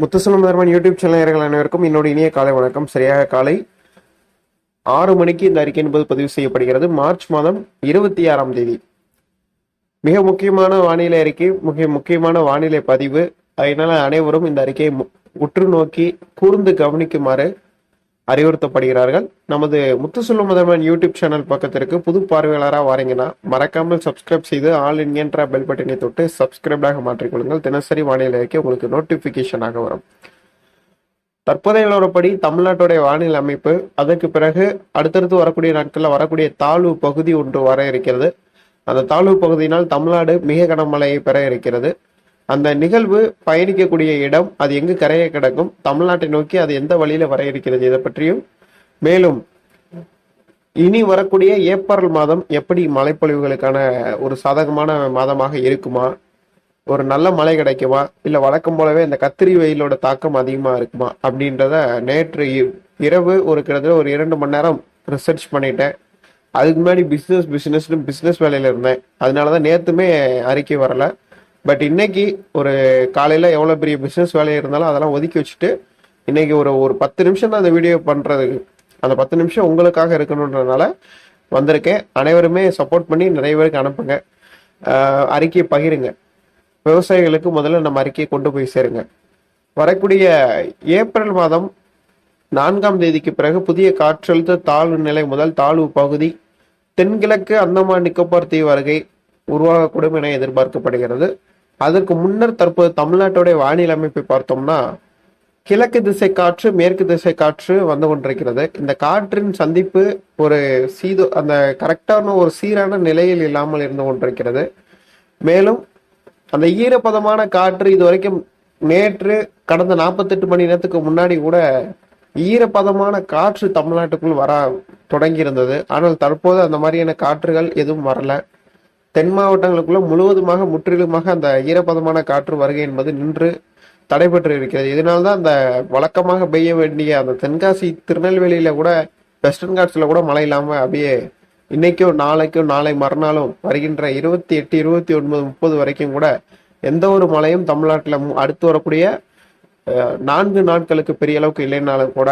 முத்துசலம் Dharman YouTube channel அனைவருக்கும் என்னோட இனிய காலை வணக்கம். சரியாக காலை ஆறு மணிக்கு இந்த அறிக்கை என்பது பதிவு செய்யப்படுகிறது. மார்ச் மாதம் இருபத்தி ஆறாம் தேதி. மிக முக்கியமான வானிலை அறிக்கை மிக முக்கியமான வானிலை பதிவு. அதனால அனைவரும் இந்த அறிக்கையை மு- உற்று நோக்கி கூர்ந்து கவனிக்குமாறு அறிவுறுத்தப்படுகிறார்கள். நமது முத்துசெல்வம் முதல்வன் யூடியூப் சேனல் பக்கத்திற்கு புது பார்வையாளராக வாரீங்கன்னா மறக்காமல் சப்ஸ்கிரைப் செய்து ஆல் என்கின்ற பெல் பட்டினை தொட்டு சப்ஸ்கிரைப்டாக மாற்றிக்கொள்ளுங்கள் தினசரி வானிலை அறிக்கை உங்களுக்கு நோட்டிபிகேஷனாக வரும். தற்போதைய நிலவரப்படி தமிழ்நாட்டுடைய வானிலை அமைப்பு அதற்கு பிறகு அடுத்தடுத்து வரக்கூடிய நாட்களில் வரக்கூடிய தாழ்வு பகுதி ஒன்று வர இருக்கிறது. அந்த தாழ்வு பகுதியினால் தமிழ்நாடு மிக கனமழையை பெற இருக்கிறது. அந்த நிகழ்வு பயணிக்கக்கூடிய இடம் அது எங்கு கரையை கிடக்கும் தமிழ்நாட்டை நோக்கி அது எந்த வழியில வர இருக்கிறது இதை பற்றியும் மேலும் இனி வரக்கூடிய ஏப்ரல் மாதம் எப்படி மழைப்பொழிவுகளுக்கான ஒரு சாதகமான மாதமாக இருக்குமா? ஒரு நல்ல மழை கிடைக்குமா? இல்ல வழக்கம் போலவே இந்த கத்திரி வெயிலோட தாக்கம் அதிகமா இருக்குமா? அப்படின்றத நேற்று இ- இரவு ஒரு கிட்டத்தட்ட ஒரு இரண்டு மணி நேரம் ரிசர்ச் பண்ணிட்டேன். அதுக்கு முன்னாடி பிசினஸ் பிஸ்னஸ்னு பிசினஸ் வேலையில இருந்தேன். அதனாலதான் நேத்துமே அறிக்கை வரலை. பட் இன்னைக்கு ஒரு காலையில எவ்வளவு பெரிய பிசினஸ் வேலை இருந்தாலும் அதெல்லாம் ஒதுக்கி வச்சுட்டு இன்னைக்கு ஒரு ஒரு பத்து நிமிஷம் தான் அந்த வீடியோ பண்றதுக்கு அந்த பத்து நிமிஷம் உங்களுக்காக இருக்கணுன்றதுனால வந்திருக்கேன். அனைவருமே சப்போர்ட் பண்ணி நிறைய பேருக்கு அனுப்புங்க. அறிக்கையை பகிருங்க. விவசாயிகளுக்கு முதல்ல நம்ம அறிக்கையை கொண்டு போய் சேருங்க. வரக்கூடிய ஏப்ரல் மாதம் நான்காம் தேதிக்கு பிறகு புதிய காற்றழுத்த தாழ்வு நிலை முதல் தாழ்வு பகுதி தென்கிழக்கு அந்தமான் நிக்கோபார் தீவு அருகே உருவாகக்கூடும் என எதிர்பார்க்கப்படுகிறது. அதற்கு முன்னர் தற்போது தமிழ்நாட்டுடைய வானிலை அமைப்பை பார்த்தோம்னா கிழக்கு திசை காற்று மேற்கு திசை காற்று வந்து கொண்டிருக்கிறது. இந்த காற்றின் சந்திப்பு ஒரு சீது அந்த கரெக்டான ஒரு சீரான நிலையில் இல்லாமல் இருந்து கொண்டிருக்கிறது. மேலும் அந்த ஈரப்பதமான காற்று இது வரைக்கும் நேற்று கடந்த நாற்பத்தெட்டு மணி நேரத்துக்கு முன்னாடி கூட ஈரப்பதமான காற்று தமிழ்நாட்டுக்குள் வர தொடங்கி இருந்தது ஆனால் தற்போது அந்த மாதிரியான காற்றுகள் எதுவும் வரல. தென் மாவட்டங்களுக்குள்ள முழுவதுமாக முற்றிலுமாக அந்த ஈரப்பதமான காற்று வருகை என்பது நின்று தடைபெற்று இருக்கிறது. இதனால்தான் அந்த வழக்கமாக பெய்ய வேண்டிய அந்த தென்காசி திருநெல்வேலியில கூட வெஸ்டர்ன் காட்ஸ்ல கூட மழை இல்லாம அப்படியே இன்னைக்கும் நாளைக்கும் நாளை மறுநாளும் வருகின்ற இருபத்தி எட்டு இருபத்தி ஒன்பது முப்பது வரைக்கும் கூட எந்த ஒரு மழையும் தமிழ்நாட்டில் அடுத்து வரக்கூடிய நான்கு நாட்களுக்கு பெரிய அளவுக்கு இல்லைனாலும் கூட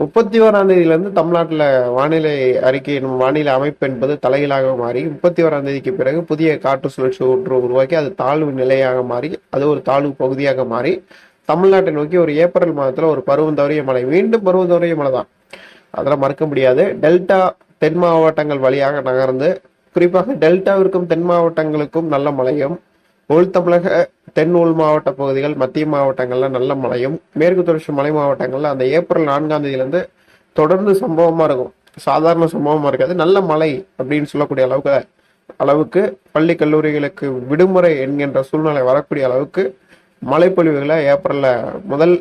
முப்பத்தி ஓராம் தேதியிலிருந்து தமிழ்நாட்டில் வானிலை அறிக்கை எனும் வானிலை அமைப்பு என்பது தலைகீழாக மாறி முப்பத்தி ஓராம் தேதிக்கு பிறகு புதிய காற்று சுழற்சி ஒன்று உருவாக்கி அது தாழ்வு நிலையாக மாறி அது ஒரு தாழ்வு பகுதியாக மாறி தமிழ்நாட்டை நோக்கி ஒரு ஏப்ரல் மாதத்தில் ஒரு பருவம் தவறிய மழை மீண்டும் பருவம் தவறிய மழை தான் அதெல்லாம் மறக்க முடியாது. டெல்டா தென் மாவட்டங்கள் வழியாக நகர்ந்து குறிப்பாக டெல்டாவிற்கும் தென் மாவட்டங்களுக்கும் நல்ல மழையும் உள் தமிழக தென் உள் மாவட்ட பகுதிகள் மத்திய மாவட்டங்கள்ல நல்ல மழையும் மேற்கு தொடர்ச்சி மலை மாவட்டங்கள்ல அந்த ஏப்ரல் நான்காம் தேதியிலிருந்து தொடர்ந்து சம்பவமா இருக்கும். சாதாரண சம்பவமா இருக்காது. நல்ல மழை அப்படின்னு சொல்லக்கூடிய அளவுக்கு அளவுக்கு பள்ளி கல்லூரிகளுக்கு விடுமுறை என்கின்ற சூழ்நிலை வரக்கூடிய அளவுக்கு மழைப்பொழிவுகளை ஏப்ரல்ல முதல்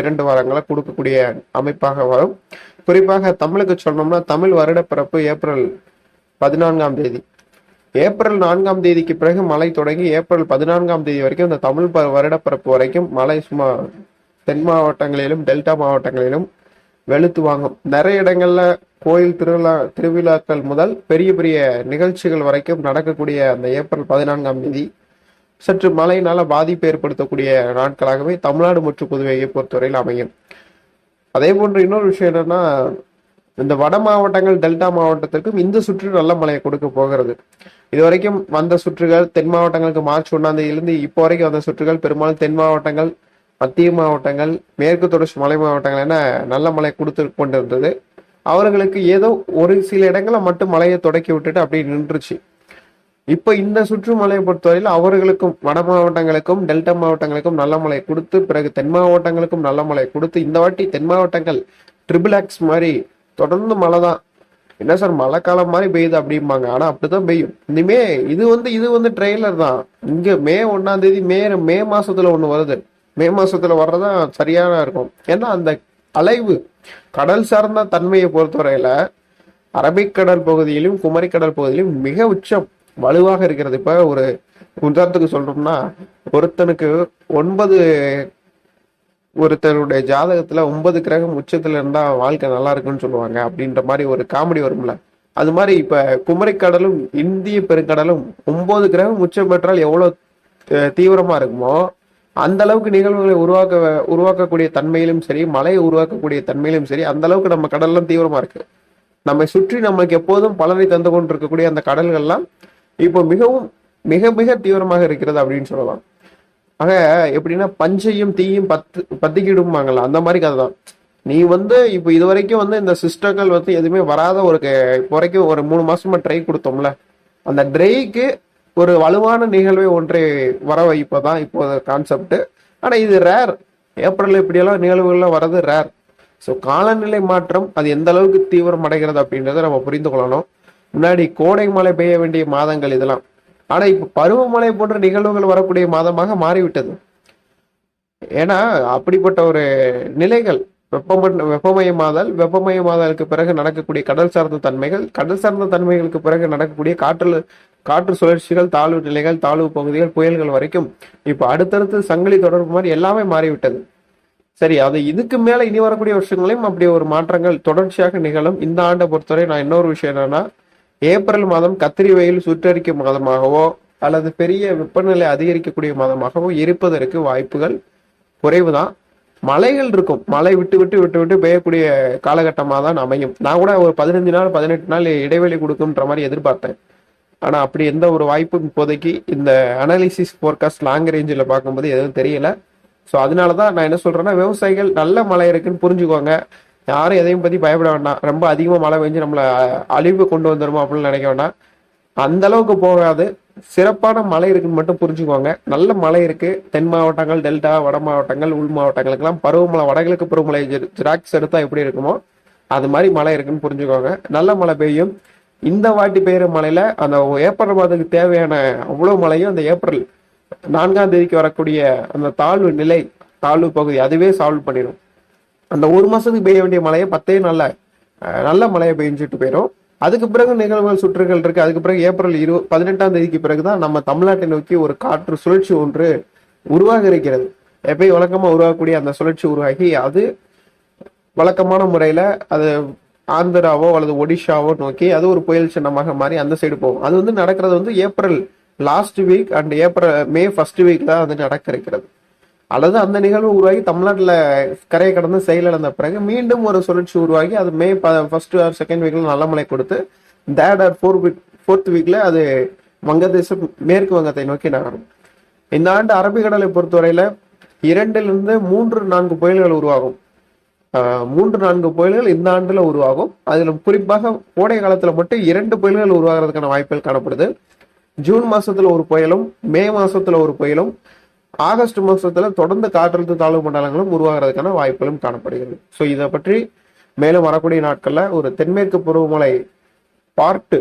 இரண்டு வாரங்களை கொடுக்கக்கூடிய அமைப்பாக வரும். குறிப்பாக தமிழுக்கு சொன்னோம்னா தமிழ் வருடப்பிறப்பு ஏப்ரல் பதினான்காம் தேதி. ஏப்ரல் நான்காம் தேதிக்கு பிறகு மழை தொடங்கி ஏப்ரல் பதினான்காம் தேதி வரைக்கும் இந்த தமிழ் ப- வருடப்பிறப்பு வரைக்கும் மழை சும்மா தென் மாவட்டங்களிலும் டெல்டா மாவட்டங்களிலும் வெளுத்து வாங்கும். நிறைய இடங்கள்ல கோயில் திருவிழா திருவிழாக்கள் முதல் பெரிய பெரிய நிகழ்ச்சிகள் வரைக்கும் நடக்கக்கூடிய அந்த ஏப்ரல் பதினான்காம் தேதி சற்று மழையினால பாதிப்பு ஏற்படுத்தக்கூடிய நாட்களாகவே தமிழ்நாடு மற்றும் புதுவையை பொறுத்தவரையில் அமையும். அதே போன்று இன்னொரு விஷயம் என்னன்னா இந்த வட மாவட்டங்கள் டெல்டா மாவட்டத்திற்கும் இந்த சுற்று நல்ல மழையை கொடுக்க போகிறது. இது வரைக்கும் வந்த சுற்றுகள் தென் மாவட்டங்களுக்கு மார்ச் ஒன்றாம் தேதியிலிருந்து இப்போ வரைக்கும் வந்த சுற்றுகள் பெரும்பாலும் தென் மாவட்டங்கள் மத்திய மாவட்டங்கள் மேற்கு தொடர்ச்சி மலை மாவட்டங்கள் என நல்ல மழை கொடுத்து கொண்டிருந்தது. அவர்களுக்கு ஏதோ ஒரு சில இடங்களை மட்டும் மழையை தொடக்கி விட்டுட்டு அப்படியே நின்றுச்சு. இப்போ இந்த சுற்றுமலையை பொறுத்தவரையில் அவர்களுக்கும் வட மாவட்டங்களுக்கும் டெல்டா மாவட்டங்களுக்கும் நல்ல மழை கொடுத்து பிறகு தென் மாவட்டங்களுக்கும் நல்ல மழை கொடுத்து இந்த வாட்டி தென் மாவட்டங்கள் ட்ரிபிள் எக்ஸ் மாதிரி தொடர்ந்து மழை தான் என்ன சார் மழை காலம் மாதிரி பெய்யுது அப்படிம்பாங்க. ஆனா அப்படிதான் பெய்யும். இனிமே இது வந்து இது வந்து ட்ரெய்லர் தான். இங்க மே ஒன்னாம் தேதி மே மே மாசத்துல ஒண்ணு வருது. மே மாசத்துல வர்றதா சரியான இருக்கும். ஏன்னா அந்த அலைவு கடல் சார்ந்த தன்மையை பொறுத்தவரையில அரபிக்கடல் பகுதியிலும் குமரிக்கடல் பகுதியிலும் மிக உச்சம் வலுவாக இருக்கிறது. இப்ப ஒரு உதாரணத்துக்கு சொல்றோம்னா ஒருத்தனுக்கு ஒன்பது ஒருத்தருடைய ஜாதகத்துல ஒன்பது கிரகம் உச்சத்துல இருந்தா வாழ்க்கை நல்லா இருக்குன்னு சொல்லுவாங்க. அப்படின்ற மாதிரி ஒரு காமெடி வரும்ல. அது மாதிரி இப்ப குமரிக்கடலும் இந்திய பெருங்கடலும் ஒன்பது கிரகம் உச்சம் பெற்றால் எவ்வளவு தீவிரமா இருக்குமோ அந்த அளவுக்கு நிகழ்வுகளை உருவாக்க உருவாக்கக்கூடிய தன்மையிலும் சரி மழையை உருவாக்கக்கூடிய தன்மையிலும் சரி அந்த அளவுக்கு நம்ம கடல்லாம் தீவிரமா இருக்கு. நம்மை சுற்றி நம்மளுக்கு எப்போதும் பலனை தந்து கொண்டு இருக்கக்கூடிய அந்த கடல்கள்லாம் இப்போ மிகவும் மிக மிக தீவிரமாக இருக்கிறது அப்படின்னு சொல்லலாம். ஆக எப்படின்னா பஞ்சையும் தீயும் பத்து பத்திக்கிடுமாங்கல்ல அந்த மாதிரி கதை தான் நீ வந்து இப்போ இது வரைக்கும் வந்து இந்த சிஸ்டங்கள் வந்து எதுவுமே வராத ஒரு இப்போ வரைக்கும் ஒரு மூணு மாசமா ட்ரை கொடுத்தோம்ல அந்த ட்ரைக்கு ஒரு வலுவான நிகழ்வை ஒன்றை வர வைப்பதான் இப்போ கான்செப்ட் ஆனா இது ரேர் ஏப்ரல் இப்படியெல்லாம் நிகழ்வுகள்லாம் வர்றது ரேர் ஸோ காலநிலை மாற்றம் அது எந்த அளவுக்கு தீவிரம் அடைகிறது அப்படின்றத நம்ம புரிந்து கொள்ளணும். முன்னாடி கோடை மழை பெய்ய வேண்டிய மாதங்கள் இதெல்லாம். ஆனா இப்ப பருவமழை போன்ற நிகழ்வுகள் வரக்கூடிய மாதமாக மாறிவிட்டது. ஏன்னா அப்படிப்பட்ட ஒரு நிலைகள் வெப்பம வெப்பமயமாதல் வெப்பமயமாதலுக்கு பிறகு நடக்கக்கூடிய கடல் சார்ந்த தன்மைகள் கடல் சார்ந்த தன்மைகளுக்கு பிறகு நடக்கக்கூடிய காற்று காற்று சுழற்சிகள் தாழ்வு நிலைகள் தாழ்வு பகுதிகள் புயல்கள் வரைக்கும் இப்போ அடுத்தடுத்து சங்கிலி தொடர்பு மாதிரி எல்லாமே மாறிவிட்டது. சரி அது இதுக்கு மேல இனி வரக்கூடிய வருஷங்களையும் அப்படி ஒரு மாற்றங்கள் தொடர்ச்சியாக நிகழும். இந்த ஆண்டை பொறுத்தவரை நான் இன்னொரு விஷயம் என்னன்னா ஏப்ரல் மாதம் கத்திரி வெயில் சுற்றறிக்கும் மாதமாகவோ அல்லது பெரிய வெப்பநிலை அதிகரிக்கக்கூடிய மாதமாகவோ இருப்பதற்கு வாய்ப்புகள் குறைவுதான். மலைகள் இருக்கும். மழை விட்டு விட்டு விட்டு விட்டு பெய்யக்கூடிய காலகட்டமாக தான் அமையும். நான் கூட ஒரு பதினஞ்சு நாள் பதினெட்டு நாள் இடைவெளி கொடுக்குன்ற மாதிரி எதிர்பார்த்தேன். ஆனால் அப்படி எந்த ஒரு வாய்ப்பும் இப்போதைக்கு இந்த அனாலிசிஸ் ஃபோர்காஸ்ட் லாங் ரேஞ்சில் பார்க்கும்போது எதுவும் தெரியல. ஸோ அதனால தான் நான் என்ன சொல்கிறேன்னா விவசாயிகள் நல்ல மழை இருக்குன்னு புரிஞ்சுக்கோங்க. யாரும் எதையும் பத்தி பயப்பட வேண்டாம். ரொம்ப அதிகமாக மழை பெஞ்சு நம்மளை அழிவு கொண்டு வந்துருமோ அப்படின்னு நினைக்க வேண்டாம். அந்த அளவுக்கு போகாது. சிறப்பான மழை இருக்குன்னு மட்டும் புரிஞ்சுக்கோங்க. நல்ல மழை இருக்கு. தென் மாவட்டங்கள் டெல்டா வட மாவட்டங்கள் உள் மாவட்டங்களுக்கெல்லாம் பருவமழை வடகிழக்கு பருவமழை ஜிராக்ஸ் எடுத்தா எப்படி இருக்குமோ அது மாதிரி மழை இருக்குன்னு புரிஞ்சுக்கோங்க. நல்ல மழை பெய்யும். இந்த வாட்டி பெய்யுற மழையில அந்த ஏப்ரல் மாதத்துக்கு தேவையான அவ்வளவு மழையும் அந்த ஏப்ரல் நான்காம் தேதிக்கு வரக்கூடிய அந்த தாழ்வு நிலை தாழ்வு பகுதி அதுவே சால்வ் பண்ணிடும் அந்த ஒரு மாசத்துக்கு பெய்ய வேண்டிய மழையை பத்தே நல்ல நல்ல மழையை பெஞ்சிட்டு போயிடும். அதுக்கு பிறகு நிகழ்வுகள் சுற்றுகள் இருக்கு. அதுக்கு பிறகு ஏப்ரல் இரு பதினெட்டாம் தேதிக்கு பிறகுதான் நம்ம தமிழ்நாட்டை நோக்கி ஒரு காற்று சுழற்சி ஒன்று உருவாக இருக்கிறது எப்பயும் வழக்கமா உருவாகக்கூடிய அந்த சுழற்சி உருவாகி அது வழக்கமான முறையில அது ஆந்திராவோ அல்லது ஒடிஷாவோ நோக்கி அது ஒரு புயல் சின்னமாக மாறி அந்த சைடு போகும். அது வந்து நடக்கிறது வந்து April last week and April May first week தான் அது நடக்க இருக்கிறது. அல்லது அந்த நிகழ்வு உருவாகி தமிழ்நாட்டில் கரையை கடந்து செயலிழந்த பிறகு மீண்டும் ஒரு சுழற்சி உருவாகி அது மே ஃபர்ஸ்ட் ஆர் செகண்ட் வீக்ல நல்ல மழை கொடுத்து third or four week fourth வீக்ல அது வங்கதேசம் மேற்கு வங்கத்தை நோக்கி நகரும். இந்த ஆண்டு அரபிக்கடலை பொறுத்தவரையில இரண்டிலிருந்து மூன்று நான்கு புயல்கள் உருவாகும். மூன்று நான்கு புயல்கள் இந்த ஆண்டுல உருவாகும். அதில் குறிப்பாக கோடை காலத்துல மட்டும் இரண்டு புயல்கள் உருவாகிறதுக்கான வாய்ப்புகள் காணப்படுது. ஜூன் மாசத்துல ஒரு புயலும் மே மாசத்துல ஒரு புயலும் ஆகஸ்ட் மாதத்தில் தொடர்ந்து காற்றழுத்த தாழ்வு மண்டலங்களும் உருவாகிறதுக்கான வாய்ப்புகளும் காணப்படுகிறது. ஸோ இதை பற்றி மேலும் வரக்கூடிய நாட்களில் ஒரு தென்மேற்கு பருவமழை பார்ட்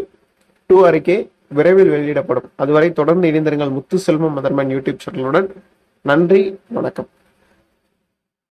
டூ அறிக்கை விரைவில் வெளியிடப்படும். அதுவரை தொடர்ந்து இணைந்திருங்கள் முத்து செல்வம் மதர்மன் யூடியூப் சேனலுடன். நன்றி வணக்கம்.